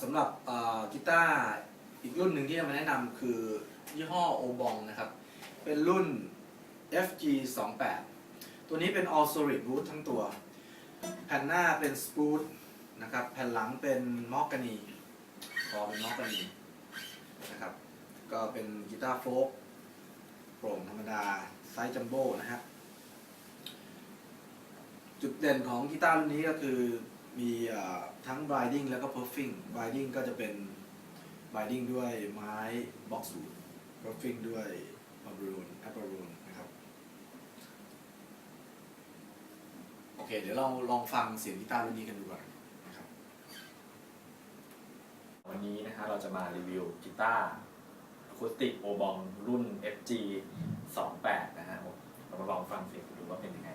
สำหรับกีตาร์อีกรุ่นหนึ่งที่จะมาแนะนำคือยี่ห้อโอบองนะครับ เป็นรุ่น FG 2 8ตัวนี้เป็น all solid wood ทั้งตัว แผ่นหน้าเป็นสปูตนะครับ แผ่นหลังเป็นมอกกานีคอเป็นมอกกานีนะครับ ก็เป็นกีตาร์โฟล์กโปร่งธรรมดา ไซส์จัมโบ้นะฮะจุดเด่นของกีตาร์รุ่นนี้ก็คือมีอ ทั้ง briding แล้วก็ puffing briding ก็จะเป็น briding ด้วยไม้ boxwood puffing ด้วย maroon apple นะครับ โอเค เดี๋ยวเราลองฟังเสียงกีตาร์รุ่นนี้กันดูก่อนนะครับวันนี้นะฮะเราจะมารีวิวกีตาร์อะคูสติกโอบองรุ่น FG 28นะฮะผมเรามาลองฟังเสียงดูว่าเป็นยังไง